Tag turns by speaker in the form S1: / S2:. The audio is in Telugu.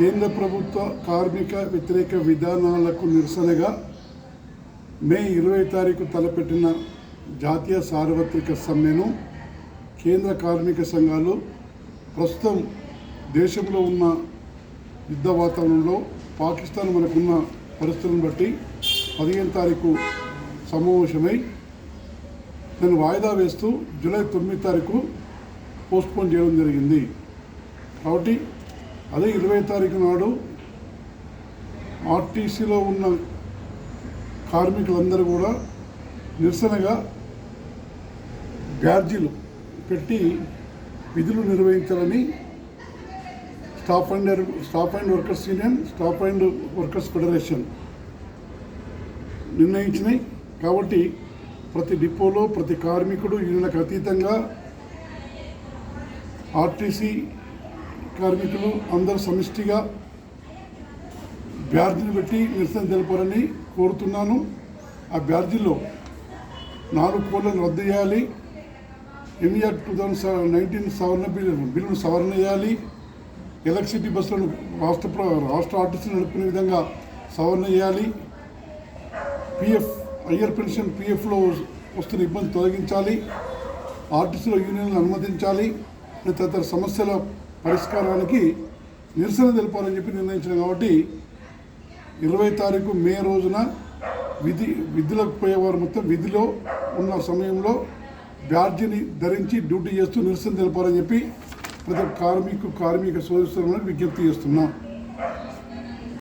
S1: కేంద్ర ప్రభుత్వ కార్మిక వ్యతిరేక విధానాలకు నిరసనగా మే ఇరవై తారీఖు తలపెట్టిన జాతీయ సార్వత్రిక సమ్మెను కేంద్ర కార్మిక సంఘాలు ప్రస్తుతం దేశంలో ఉన్న యుద్ధ వాతావరణంలో పాకిస్తాన్ మనకున్న పరిస్థితులను బట్టి పదిహేను తారీఖు సమావేశమై దాన్ని వాయిదా వేస్తూ జూలై తొమ్మిది తారీఖు పోస్ట్పోన్ చేయడం జరిగింది. కాబట్టి అదే ఇరవై తారీఖు నాడు ఆర్టీసీలో ఉన్న కార్మికులందరూ కూడా నిరసనగా బ్యార్జీలు పెట్టి విధులు నిర్వహించాలని staff and staff and workers union staff and workers federation నిర్ణయించినాయి. కాబట్టి ప్రతి డిపోలో ప్రతి కార్మికుడు యూనియన్లకు అతీతంగా ఆర్టీసీ కార్మికులు అందరూ సమిష్టిగా బ్యార్జీని పెట్టి నిరసన తెలపాలని కోరుతున్నాను. ఆ బ్యార్జీలో నాలుగు కోట్లను రద్దు చేయాలి. ఎంఈఆర్ టూ థౌజండ్ నైన్టీన్ సవరణ బిల్లు బిల్లును సవరణ చేయాలి. ఎలక్ట్రిసిటీ బస్సులను రాష్ట్ర ప్ర- రాష్ట్ర ఆర్టీసీ నడుపుకునే విధంగా సవరణ చేయాలి. పిఎఫ్ హయ్యర్ పెన్షన్ పిఎఫ్లో వస్తున్న ఇబ్బంది తొలగించాలి. ఆర్టీసీలో యూనియన్లు అనుమతించాలి. తదితర సమస్యల పరిష్కారానికి నిరసన తెలపాలని చెప్పి నిర్ణయించాం కాబట్టి ఇరవై తారీఖు మే రోజున విధి విధులకు పోయేవారు మొత్తం విధిలో ఉన్న సమయంలో బ్యాడ్జిని ధరించి డ్యూటీ చేస్తూ నిరసన తెలపాలని చెప్పి ప్రతి కార్మికు కార్మిక సోదరులకు విజ్ఞప్తి చేస్తున్నాం.